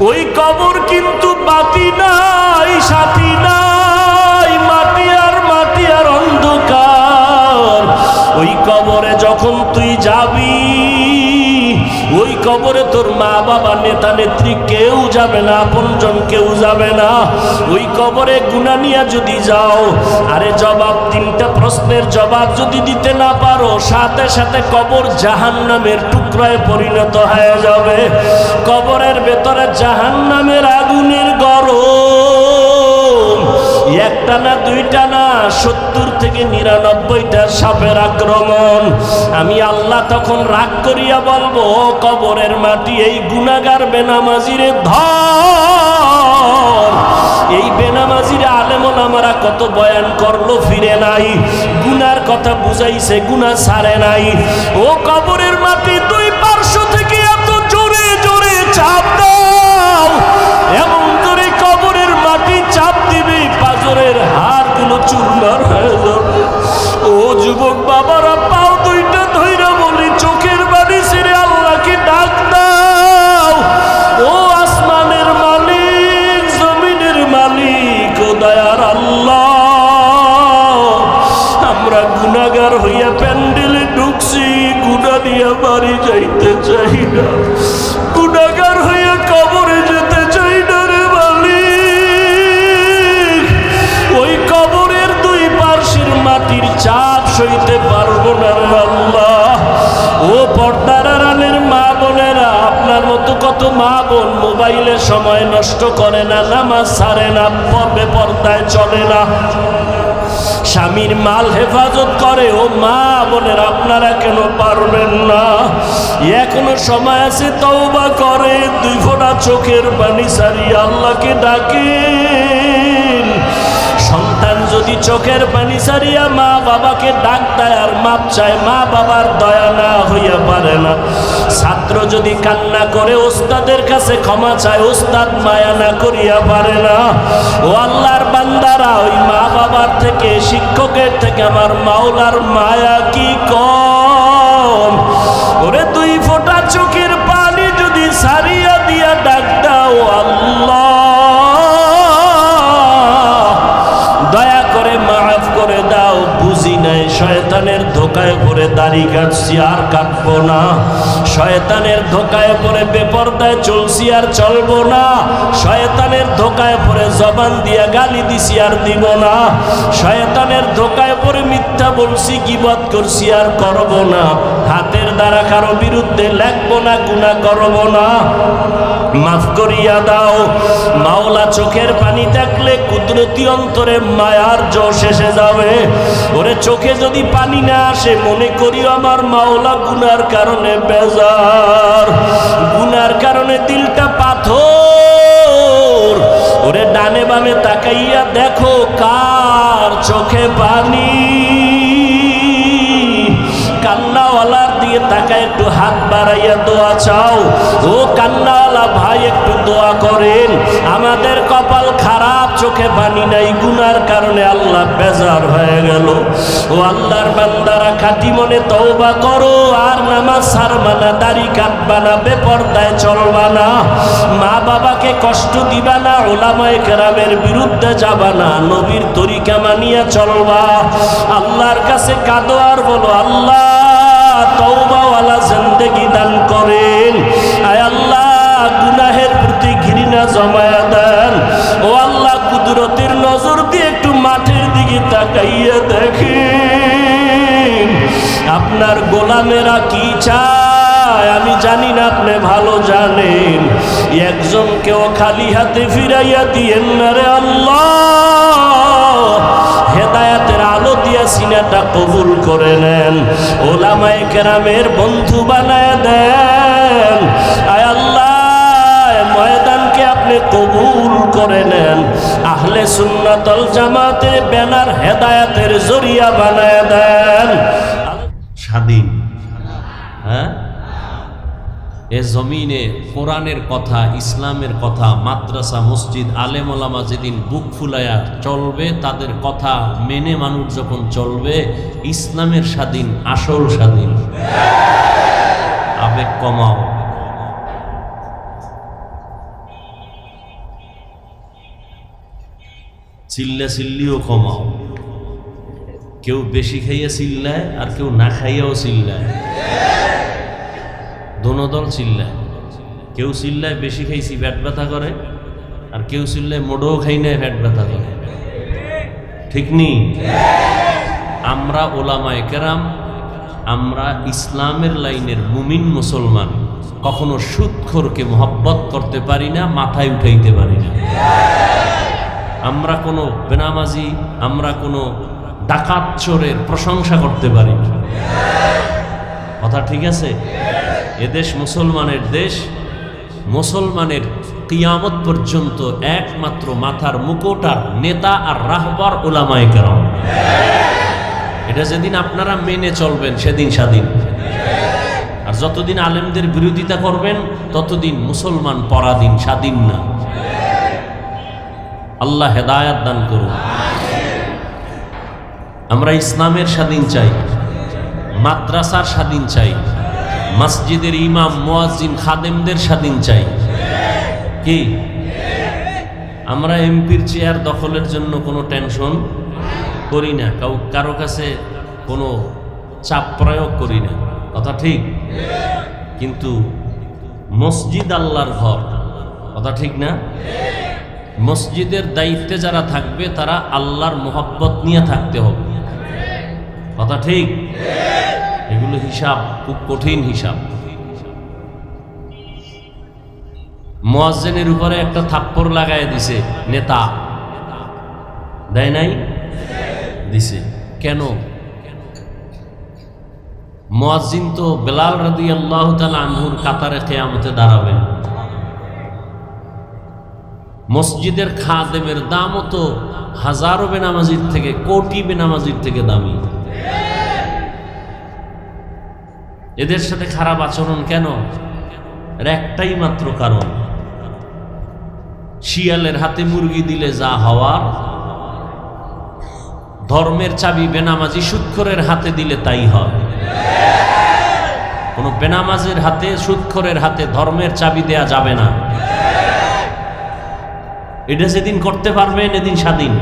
ওই কবর কিন্তু বাতি নাই, সাথী নাই, মাটি আর মাটি আর অন্ধকার। ওই কবরে যখন তুই যাবি, ওই কবরে তোর মা বাবা, নেতা নেত্রী কেউ যাবে না আপনজন কেউ যাবে না। ওই কবরে গুনা নিয়ে যদি যাও, আরে জবাব, তিনটা প্রশ্নের জবাব যদি দিতে না পারো, সাথে সাথে কবর জাহান নামের টুকরায় পরিণত হয়ে যাবে। কবরের ভেতরে জাহান নামের আগুনের গরম। একটা না দুইটা না, সত্তর থেকে নিরানব্বইটা সাপের আক্রমণ। আমি আল্লাহ তখন রাগ করিয়া বলব কবরের মাটি, এই গুনাগার বেনামাজিরে ধর। এই বেনামাজিরে আলেমন আমারা কত বয়ান করল, ফিরে নাই। গুনার কথা বুঝাইছে গুনা সারে নাই। ও কবরের মাটি, দুই চাই না। গুনাগার হইয়া কবরে যেতে চাই না রে মালিক। ওই কবরের দুই পার্শ্বের মাটির চাপ সইতে পারব না আল্লাহ। ও পর্দার আড়ালের মা বোনেরা, আপনার মতো কত মা বোন মোবাইলে সময় নষ্ট করে না, নামাজ ছাড়ে না পর্বে পর্দায় চলে না। স্বামীর মাল হেফাজত করে, ও মা বোনের, আপনারা কেন পারবেন না? এখনও সময় আছে, তওবা করে। দুই ফোঁটা চোখের পানি সারিয়ে আল্লাহকে ডাকে। সন্তান যদি চোখের পানি সারিয়া মা বাবাকে ডাক দেয় আর মাপ চায়, মা বাবার দয়া না হইয়া পারে না। ছাত্র যদি কান্না করে, ওস্তাদের কাছে ক্ষমা চায়, ওস্তাদ মায়া না করিয়া পারে না। ও আল্লাহর বান্দারা, ওই মা বাবার থেকে, শিক্ষকের থেকে আমার মাওলার মায়া কি কম নাই, শয়তানের ধোকায় পড়ে দাড়ি কাটছি, আর কাটব না। শয়তানের ধোকায় পরে বেপরদায় চলছি, আর চলব না। শয়তানের ধোকায় পড়ে জবান দিয়া গালি দিছি, আর দিব না। শয়তানের ধোকায় পরে মিথ্যা বলছি, গিবত করছি, আর করব না। হাতের দ্বারা কারও বিরুদ্ধে লেখবো না গুণা করব না। মাফ করিয়া দাও। মাওলা চোখের পানি থাকলে কুদরতি অন্তরে মায়ার জোশ এসে যাবে। ওরে চোখে যদি পানি না আসে, মনে করিও আমার মাওলা গুনার কারণে বেজার। গুনার কারণে দিলটা পাথর। ওরে ডানে বামে তাকাইয়া দেখো কার চোখে পানি। হাত বাড়াইয়া দোয়া চাও। ও কান্নাওয়ালা ভাই, একটু দোয়া করেন। আমাদের কপাল খারাপ, চোখে পানি নাই, গুনার কারণে আল্লাহ বেজার হয়ে গেল। ও আল্লাহর বান্দারা, খাটি মনে তওবা করো, আর নামাজ ছাড়বা না, দাড়ি কাটবা না, বেপর্দায় চলবা না। মা বাবাকে কষ্ট দিবা না, ওলামায়ে কেরামের বিরুদ্ধে যাবা না, নবীর তরিকা মানিয়া চলবা। আল্লাহর কাছে কাঁদো আর বলো, আল্লাহ তওবাওয়ালা জিন্দেগি দান করেন? আয় আল্লাহ, গুনাহের প্রতি ঘৃণা জমায়া দেন। ও আল্লাহ, কুদরতের নজর দিয়ে একটু মাঠের দিকে তাকাইয়া দেখেন, আপনার গোলামেরা কি চায়? আমি জানি না, আপনি ভালো জানেন। একজনকেও খালি হাতে ফিরাইয়া দিয়েন না রে আল্লাহ। সিনাটা কবুল করে নেন, ওলামায় কেরামের বন্ধু বানায় দেন। আয় আল্লাহ ময়দানকে আপনি কবুল করে নেন। আহলে সুন্নাতল জামাতে ব্যানার হেদায়াতের জরিয়া বানায় দেন। স্বাধীন। এ জমিনে কোরআনের কথা, ইসলামের কথা, মাদ্রাসা, মসজিদ আলেমলামা যেদিন বুক ফুলায়া চলবে, তাদের কথা মেনে মানুষ যখন চলবে, ইসলামের স্বাধীন, আসল স্বাধীন। আবেগ কমাও। চিল্লা চিল্লিও কমাও। কেউ বেশি খাইয়া চিল্লায় আর কেউ না খাইয়াও চিল্লায়। দোনো দল চিল্লায়। কেউ চিল্লায় বেশি খাইছি, পেট ব্যথা করে, আর কেউ চিল্লায় মোডও খাই না পেট ব্যথা করে। ঠিক নেই আমরা ওলামায় কেরাম, আমরা ইসলামের লাইনের মুমিন মুসলমান, কখনো সুৎখোরকে মহব্বত করতে পারি না, মাথায় উঠাইতে পারি না। আমরা কোনো বেনামাজি, আমরা কোনো ডাকাত চোরের প্রশংসা করতে পারি না। কথা ঠিক আছে? এদেশ মুসলমানের দেশ, মুসলমানের কিয়ামত পর্যন্ত একমাত্র মাথার মুকুটার নেতা আর রাহবার ওলামায় কেরাম। এটা যেদিন আপনারা মেনে চলবেন, সেদিন স্বাধীন। আর যতদিন আলেমদের বিরোধিতা করবেন, ততদিন মুসলমান পরাধীন, স্বাধীন না। আল্লাহ হেদায়াত দান করুন। আমরা ইসলামের স্বাধীন চাই, মাদ্রাসার স্বাধীন চাই। মসজিদের ইমাম, মুয়াজ্জিন, খাদেমদের স্বাধীন চাই। কি? আমরা এমপির চেয়ার দখলের জন্য কোনো টেনশন করি না। কাউ কারও কাছে কোনো চাপ প্রয়োগ করি না। কথা ঠিক? কিন্তু মসজিদ আল্লাহর ঘর। কথা ঠিক না? মসজিদের দায়িত্বে যারা থাকবে, তারা আল্লাহর মোহাব্বত নিয়ে থাকতে হবে। কথা ঠিক? এগুলো হিসাব, খুব কঠিন হিসাব। মোয়াজ্জেনের উপরে একটা থাপ্পড় লাগায় দিছে নেতা। দেয় নাই? দিছে। কেন? মোয়াজ্জিন তো বেলাল রাদি আল্লাহ আনহুর কাতারে কেয়ামতে দাঁড়াবেন। মসজিদের খাদেমের দামও তো হাজারো বেনামাজির থেকে, কোটি বেনামাজির থেকে দামি। এদের সাথে খারাপ আচরণ কেন? এর একটাই মাত্র কারণ, শিয়ালের হাতে মুরগি দিলে যা হওয়ার, ধর্মের চাবি বেনামাজি সুৎখরের হাতে দিলে তাই হয়। কোন বেনামাজের হাতে, সুৎখরের হাতে ধর্মের চাবি দেয়া যাবে না। এটা যেদিন করতে পারবেন, এদিন স্বাধীন।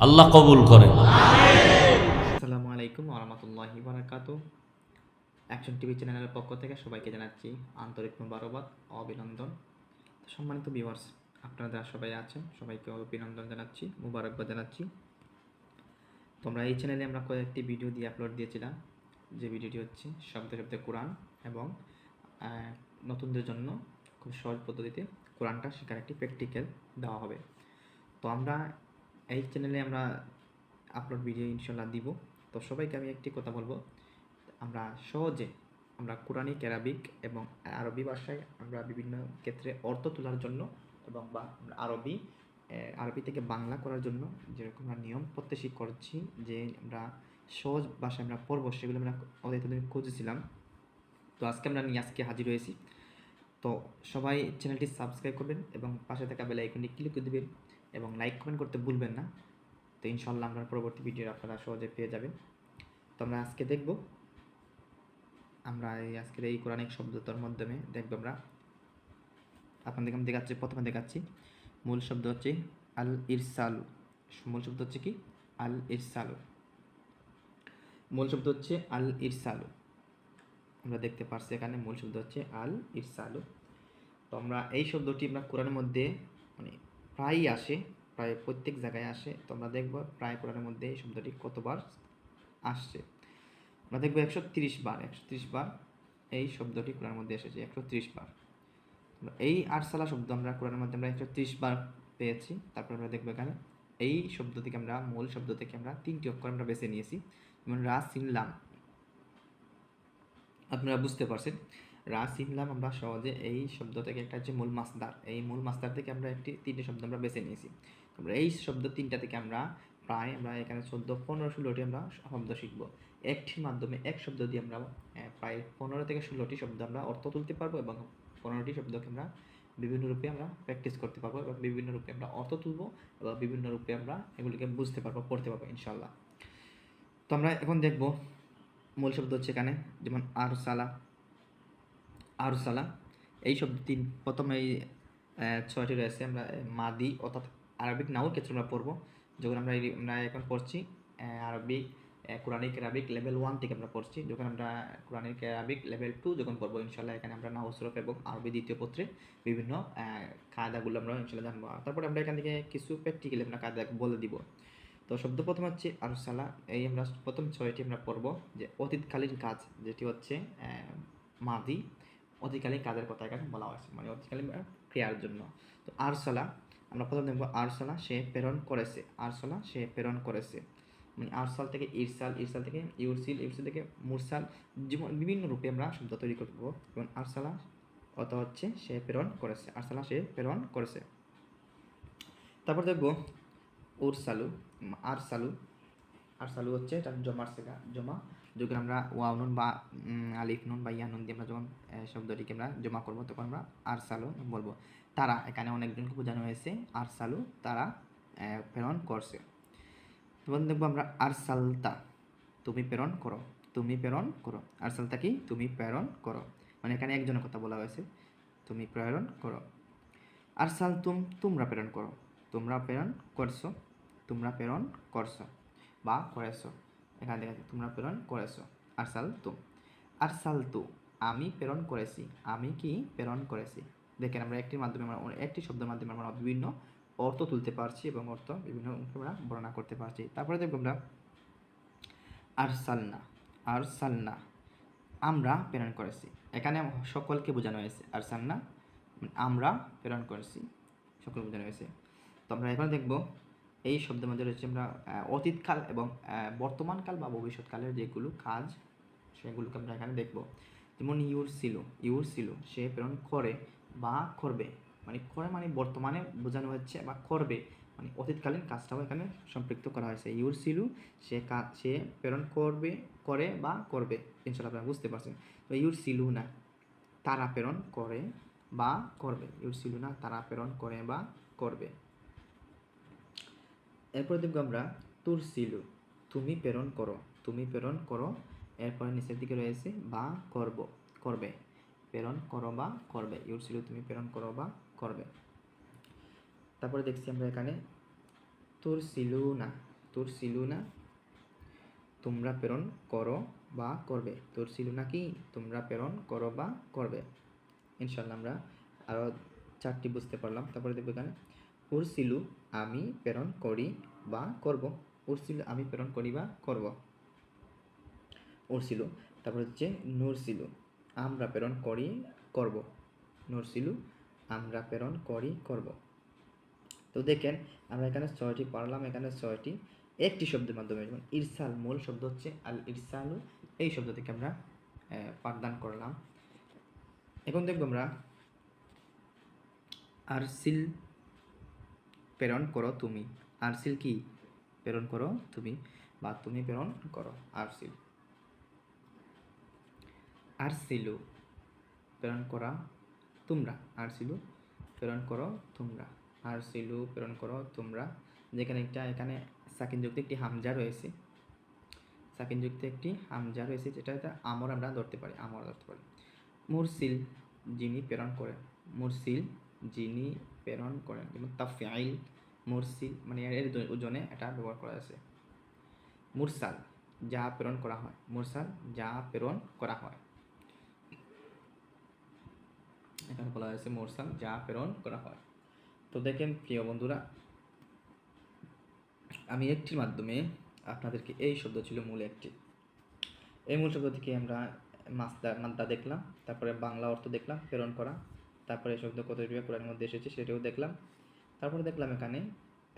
আল্লাহ কবুল করে আসসালামু আলাইকুম ওরহামতুল্লাহি বারাকাতু অ্যাকশন টিভি চ্যানেলের পক্ষ থেকে সবাইকে জানাচ্ছি আন্তরিক মুবারকবাদ, অভিনন্দন। সম্মানিত ভিউয়ার্স আপনারা যারা সবাই আছেন, সবাইকে অভিনন্দন জানাচ্ছি, মুবারকবাদ জানাচ্ছি। তোমরা এই চ্যানেলে আমরা কয়েকটি ভিডিও দিয়ে আপলোড দিয়েছিলাম। যে ভিডিওটি হচ্ছে শব্দ শব্দে কোরআন এবং নতুনদের জন্য খুব সহজ পদ্ধতিতে কোরআনটা শেখার একটি প্র্যাকটিক্যাল দেওয়া হবে। তো আমরা এই চ্যানেলে আমরা আপলোড ভিডিও ইনশাল্লাহ দিব। তো সবাইকে আমি একটি কথা বলব। আমরা সহজে আমরা কোরআনিক অ্যারাবিক এবং আরবি ভাষায় আমরা বিভিন্ন ক্ষেত্রে অর্থ তোলার জন্য এবং বা আমরা আরবি আরবি থেকে বাংলা করার জন্য যেরকম আমরা নিয়ম প্রত্যাশী করছি যে আমরা সহজ ভাষায় আমরা পড়ব সেগুলো আমরা অনেক দিন খুঁজেছিলাম। তো আজকে আমরা নিয়ে আজকে হাজির হয়েছি। তো সবাই চ্যানেলটি সাবস্ক্রাইব করবেন এবং পাশে থাকা বেল আইকনটি ক্লিক করে দেবেন এবং লাইক কমেন্ট করতে ভুলবেন না। তো ইনশাল্লাহ আমরা পরবর্তী ভিডিও আপনারা সহজে পেয়ে যাবেন। তো আমরা আজকে দেখব। আমরা এই আজকের এই কোরআনিক শব্দতার মাধ্যমে দেখব আমরা। আপনাদেরকে আমি দেখাচ্ছি, প্রথমে দেখাচ্ছি। মূল শব্দ হচ্ছে আল ইরসালু মূল শব্দ হচ্ছে কি? আল ইরসালু মূল শব্দ হচ্ছে আল ইরসালু আমরা দেখতে পারছি এখানে মূল শব্দ হচ্ছে আল ইরসালু তো আমরা এই শব্দটি আমরা কোরআনের মধ্যে মানে প্রায়ই আসে, প্রায় প্রত্যেক জায়গায় আসে। তো আমরা দেখব প্রায় কোরআনের মধ্যে এই শব্দটি কতবার আসছে। আমরা দেখব একশো তিরিশ বার, একশো তিরিশ বার এই শব্দটি কোরআনের মধ্যে এসেছে, একশো তিরিশ বার। এই আরসালা শব্দ আমরা কোরআনের মধ্যে আমরা একশো তিরিশ বার পেয়েছি, তারপর আমরা দেখব এখানে এই শব্দ থেকে আমরা, মূল শব্দ থেকে আমরা তিনটি অক্ষর আমরা বেছে নিয়েছি, যেমন রা সিনলাম আপনারা বুঝতে পারছেন, রা সিনলাম আমরা সহজে এই শব্দ থেকে একটা হচ্ছে মূল মাসদার এই মূল মাসদার থেকে আমরা একটি, তিনটে শব্দ আমরা বেছে নিয়েছি। আমরা এই শব্দ তিনটা থেকে আমরা প্রায় আমরা এখানে চোদ্দ, পনেরো, ষোলোটি আমরা শব্দ শিখব। একটির মাধ্যমে এক শব্দ দিয়ে আমরা প্রায় পনেরো থেকে ষোলোটি শব্দ আমরা অর্থ তুলতে পারব এবং পনেরোটি শব্দকে আমরা বিভিন্ন রূপে আমরা প্র্যাকটিস করতে পারব এবং বিভিন্ন রূপে আমরা অর্থ তুলবো এবং বিভিন্ন রূপে আমরা এগুলিকে বুঝতে পারব, পড়তে পারব ইনশাল্লাহ তো আমরা এখন দেখব মূল শব্দ হচ্ছে এখানে, যেমন আর সালা আরসালা, এই শব্দ তিন প্রথমে এই ছয়টি রয়েছে। আমরা মাদি অর্থাৎ আরবিক নাও ক্ষেত্রে আমরা পড়ব। যখন আমরা আমরা এখন পড়ছি Arabic Quranic, Arabic level one থেকে আমরা পড়ছি, যখন আমরা কোরআনিক, আরবিক লেভেল টু যখন পড়ব ইনশাল্লাহ এখানে আমরা নাও সরফ এবং আরবি দ্বিতীয় পত্রে বিভিন্ন কায়দাগুলো আমরা ইনশাল্লাহ জানব। তারপরে আমরা এখান থেকে কিছু প্র্যাকটিক্যালি আমরা কায়দা বলে দিব। তো শব্দ প্রথম হচ্ছে আরসালা। এই আমরা প্রথম ছয়টি আমরা পড়ব, যে অতীতকালীন কাজ, যেটি হচ্ছে মাদি। অতীতকালীন কাজের কথা এখানে বলা হয়েছে মানে অতীতকালীন ক্রিয়ার জন্য। তো আরসালা আমরা প্রথম দেখব আরসালা সে প্রেরণ করেছে, আরসালা সে প্রেরণ করেছে। মানে আরসাল থেকে ইরসাল ইরসাল থেকে ইউরসিল ইউরসিল থেকে মুরসাল যেমন বিভিন্ন রূপে আমরা শব্দ তৈরি করব এবং আরসালা অত হচ্ছে সে প্রেরণ করেছে, আরসালা সে প্রেরণ করেছে। তারপর দেখব উরসালু আরসালু। আরসালু হচ্ছে এটা জমার সেগা জমা। যখন আমরা ওয়াও নুন বা আলিফ নুন বা ইয়া নুন দিয়ে আমরা যখন শব্দটিকে আমরা জমা করব, তখন আমরা আরসালু বলব। তারা এখানে অনেকজনকে বোঝানো হয়েছে, আরসালু তারা প্রেরণ করছে। তখন দেখব আমরা আরসালতা, তুমি প্রেরণ করো, তুমি প্রেরণ করো। আরসালতা কি? তুমি প্রেরণ করো। মানে এখানে একজনের কথা বলা হয়েছে, তুমি প্রেরণ করো। আরসাল তুম তোমরা প্রেরণ করো। তোমরা প্রেরণ করছ, তোমরা প্রেরণ করছ বা করেছ। এখানে যাচ্ছে তোমরা প্রেরণ করেছ। আরসাল তুম আরসাল তু, আমি প্রেরণ করেছি। আমি কি প্রেরণ করেছি? দেখেন আমরা একটির মাধ্যমে আমরা একটি শব্দের মাধ্যমে আমরা বিভিন্ন অর্থ তুলতে পারছি এবং অর্থ বিভিন্ন আমরা বর্ণনা করতে পারছি। তারপরে দেখব আমরা আরসালনা। আরসালনা, আমরা প্রেরণ করেছি। এখানে সকলকে বোঝানো হয়েছে। আরসালনা, আমরা প্রেরণ করেছি। সকল বোঝানো হয়েছে। তো আমরা এবার দেখব এই শব্দের মধ্যে রয়েছে আমরা অতীতকাল এবং বর্তমানকাল বা ভবিষ্যৎকালের যেগুলো কাজ, সেগুলোকে আমরা এখানে দেখব। যেমন ইউর ছিল ইউর ছিল সে প্রেরণ করে বা করবে। মানে করে মানে বর্তমানে বোঝানো হচ্ছে বা করবে। মানে অতীতকালীন কাজটাও এখানে সম্পৃক্ত করা হয়েছে। ইউর ছিল সে কাজ সে প্রেরণ করবে, করে বা করবে। ইনশাল্লাহ আপনারা বুঝতে পারছেন। তো ইউর ছিল না, তারা প্রেরণ করে বা করবে। ইউর ছিল না, তারা প্রেরণ করে বা করবে। এরপরে দেখব আমরা তুর সিলু, তুমি প্রেরণ করো, তুমি প্রেরণ করো। এরপরে নিচের দিকে রয়েছে, বা করব, করবে। প্রেরণ করো বা করবে, ইউর সিলু, তুমি প্রেরণ করো বা করবে। তারপরে দেখছি আমরা এখানে, তোর সিলু না, তোর সিলু না, তোমরা প্রেরণ করো বা করবে। তোর সিলু না কি, তোমরা প্রেরণ করো বা করবে? ইনশাল্লাহ আমরা আরও চারটি বুঝতে পারলাম। তারপরে দেখব এখানে উরসিলু আমি প্রেরণ করি বা করব। উরসিলু আমি প্রেরণ করি বা করব। উরসিলু, তারপর হচ্ছে নুরসিলু, আমরা প্রেরণ করি, করব। নুরসিলু, আমরা প্রেরণ করি, করব। তো দেখেন, আমরা এখানে ছয়টি পারলাম, এখানে ছয়টি, একটি শব্দের মাধ্যমে, যেমন ইরসাল মূল শব্দ হচ্ছে আল ইরসালু, এই শব্দ থেকে আমরা পাঠদান করলাম। এখন দেখব আমরা, আরসিল প্রেরণ করো তুমি। আরসিল কি? প্রেরণ করো তুমি বা তুমি প্রেরণ করো। আরসিল। আরসিলু। প্রেরণ করা তোমরা। আরসিলু। প্রেরণ করো তোমরা। আরসিলু প্রেরণ করো তোমরা। যেখানে একটা, এখানে সাকিনযুক্ত একটি হামজা রয়েছে। সাকিনযুক্ত একটি হামজা রয়েছে, যেটা আমর আমরা ধরতে পারি, আমর ধরতে পারি। মুরসিল যিনি প্রেরণ করেন, মুরসিল যিনি প্রেরণ করেন যেমন তাফাইল মুরসিল মানে এর ওজনে এটা ব্যবহার করা আছে। মুরসাল যা প্রেরণ করা হয়। মুরসাল যা প্রেরণ করা হয়। এখানে বলা হয়েছে মুরসাল যা প্রেরণ করা হয়। তো দেখেন প্রিয় বন্ধুরা, আমি একটির মাধ্যমে আপনাদেরকে এই শব্দ ছিল মূল একটি। এই মূল শব্দ থেকে আমরা মাসদা মাদ্দা দেখলাম, তারপরে বাংলা অর্থ দেখলাম, প্রেরণ করা। তারপরে এই শব্দ কত রূপে কোরআনের মধ্যে এসেছে সেটাও দেখলাম। তারপরে দেখলাম এখানে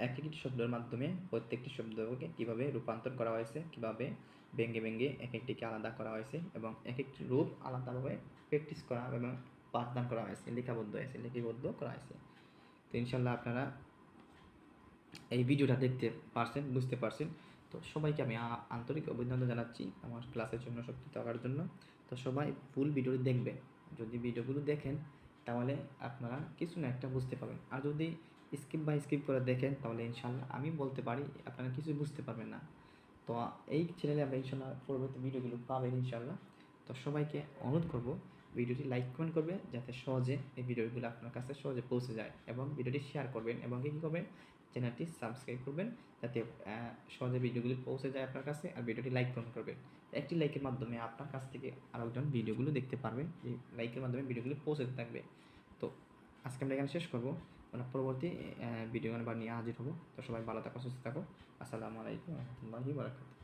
এক একটি শব্দের মাধ্যমে প্রত্যেকটি শব্দকে কীভাবে রূপান্তর করা হয়েছে, কীভাবে ভেঙ্গে ভেঙ্গে এক একটিকে আলাদা করা হয়েছে এবং এক একটি রূপ আলাদাভাবে প্র্যাকটিস করা এবং পাঠদান করা হয়েছে লিখাবদ্ধ হয়েছে, লিপিবদ্ধ করা হয়েছে। তো ইনশাল্লাহ আপনারা এই ভিডিওটা দেখতে পারছেন, বুঝতে পারছেন। তো সবাইকে আমি আন্তরিক অভিনন্দন জানাচ্ছি আমার ক্লাসের জন্য, শক্তি থাকার জন্য। তো সবাই ফুল ভিডিওটি দেখবেন যদি ভিডিওগুলো দেখেন তাহলে আপনারা কিছু না একটা বুঝতে পারবেন। আর যদি স্কিপ বাই স্কিপ করে দেখেন, তাহলে ইনশাল্লাহ আমি বলতে পারি, আপনারা কিছু বুঝতে পারবেন না। তো এই চ্যানেলে আমরা ইনশাল্লাহ পরবর্তী ভিডিওগুলো পাবেন ইনশাল্লাহ তো সবাইকে অনুরোধ করব, ভিডিওটি লাইক কমেন্ট করবে যাতে সহজে এই ভিডিওগুলো আপনার কাছে সহজে পৌঁছে যায় এবং ভিডিওটি শেয়ার করবেন এবং কী করবেন? চ্যানেলটি সাবস্ক্রাইব করবেন যাতে সহজে ভিডিওগুলি পৌঁছে যায় আপনার কাছে আর ভিডিওটি লাইক কমেন্ট করবেন। একটি লাইকের মাধ্যমে আপনার কাছ থেকে আরেকজন ভিডিওগুলো দেখতে পারবেন এই লাইকের মাধ্যমে ভিডিওগুলি পৌঁছাতে থাকবে। তো আজকে আমরা এখানে শেষ করব। আমরা পরবর্তী ভিডিও আবার নিয়ে হাজির হব। তো সবাই ভালো থাকো, সুস্থ থাকো। আসসালামু আলাইকুম রহমতুল্লাহি বারাকাতুহু।